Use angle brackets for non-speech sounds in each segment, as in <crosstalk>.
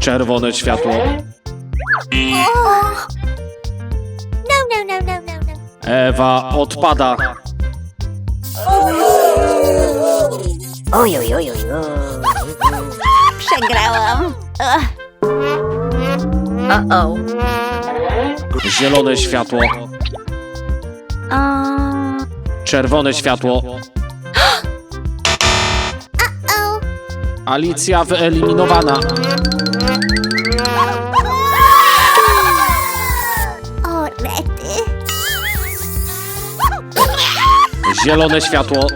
Czerwone światło. No, no, no, no, no, no. Ewa odpada. Oj, oj, oj, oj, oj. Przegrałam. Zielone światło. O, Czerwone światło. <gasps> Alicja wyeliminowana. Zielone światło.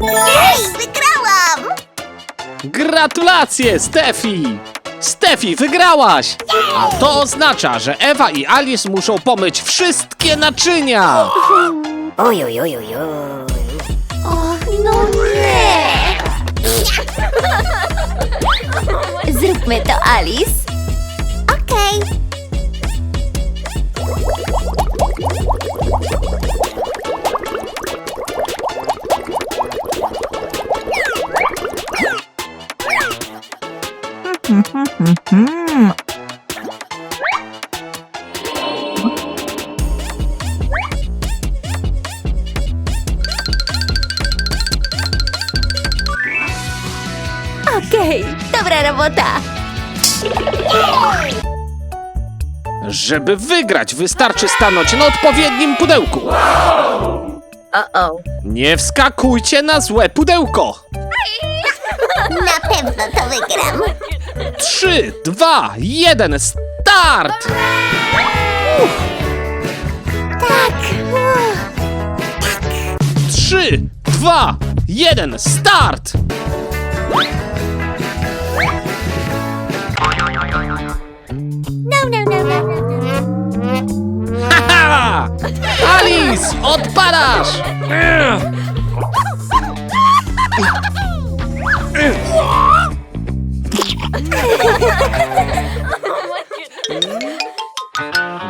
Jej, wygrałam! Gratulacje, Stefi! Stefi, wygrałaś! A to oznacza, że Ewa i Alice muszą pomyć wszystkie naczynia! Oj, oj, oj, oj, oj. Och, no nie! Zróbmy to, Alice. Okej. Okej, dobra robota. Żeby wygrać, wystarczy stanąć na odpowiednim pudełku. O-o. Nie wskakujcie na złe pudełko. Na pewno to wygram. Trzy, dwa, jeden, start! Tak. Trzy, dwa, jeden, start! No, no, no, no, no, no. Haha! Alice, odpadasz! <laughs>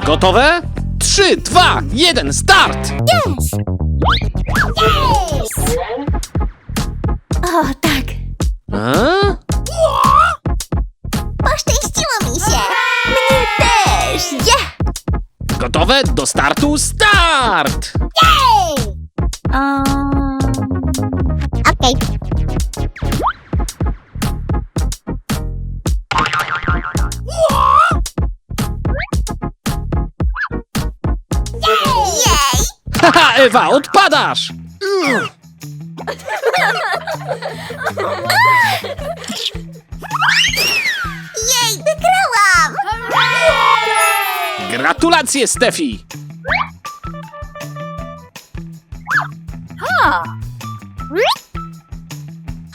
Gotowe? Trzy, dwa, jeden, start! Yes! Yes! O, tak. A? Poszczęściło mi się. Mnie też. Yeah! Gotowe? Do startu, start! Jej! Um... Okej. Ewa, odpadasz! Jej, wygrałam! Gratulacje, Stefi!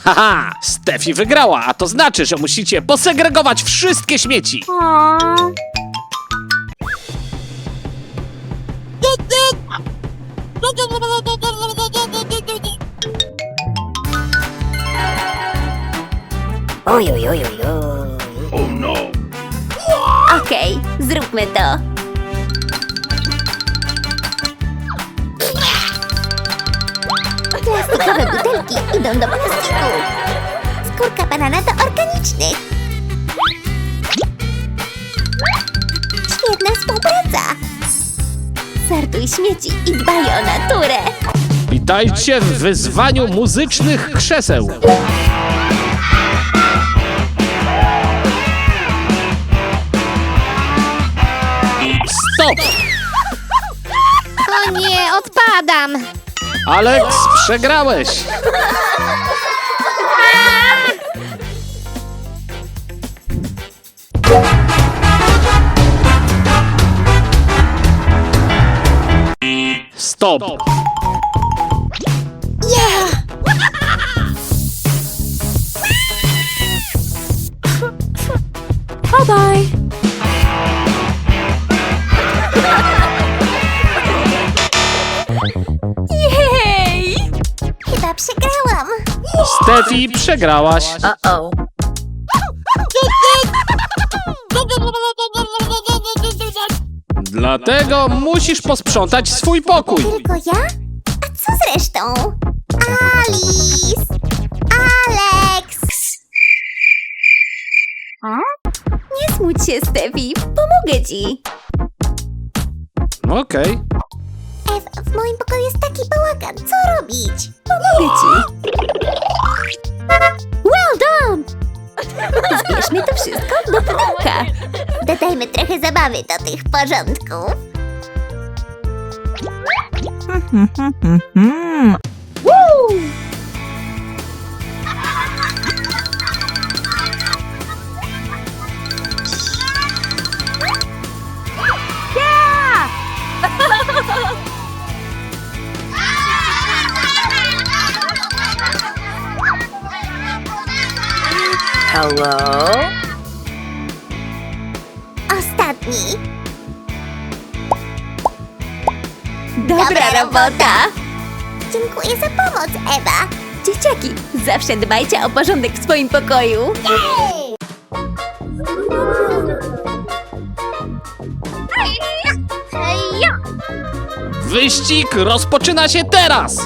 Haha, Stefi wygrała, a to znaczy, że musicie posegregować wszystkie śmieci. Oj, oj, oj, oj, oj. Okej, zróbmy to. Plastikowe butelki idą do plastiku. Skórka banana do organicznych. Świetna współpraca. Sortuj śmieci i dbaj o naturę. Witajcie w wyzwaniu muzycznych krzeseł. Stop! O nie, odpadam. Alex, przegrałeś! Stop! Yeah! Bye bye. Jej! Chyba przegrałam. Stefi, przegrałaś. O-o. Dlatego musisz posprzątać swój pokój. Tylko ja? A co z resztą? Alice! Alex! smuć się, Stefi. Pomogę ci. Okej. Ew, w moim pokoju jest taki bałagan. Co robić? Pomogę ci. Well done! <laughs> Zbierzmy to wszystko do pudełka. Dodajmy trochę zabawy do tych porządków. Hello? Ostatni. Dobra robota. Dziękuję za pomoc, Ewa. Dzieciaki, zawsze dbajcie o porządek w swoim pokoju. Wyścig rozpoczyna się teraz!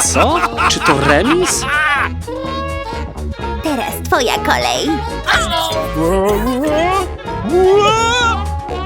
Co? Czy to remis? Teraz twoja kolej. Wow!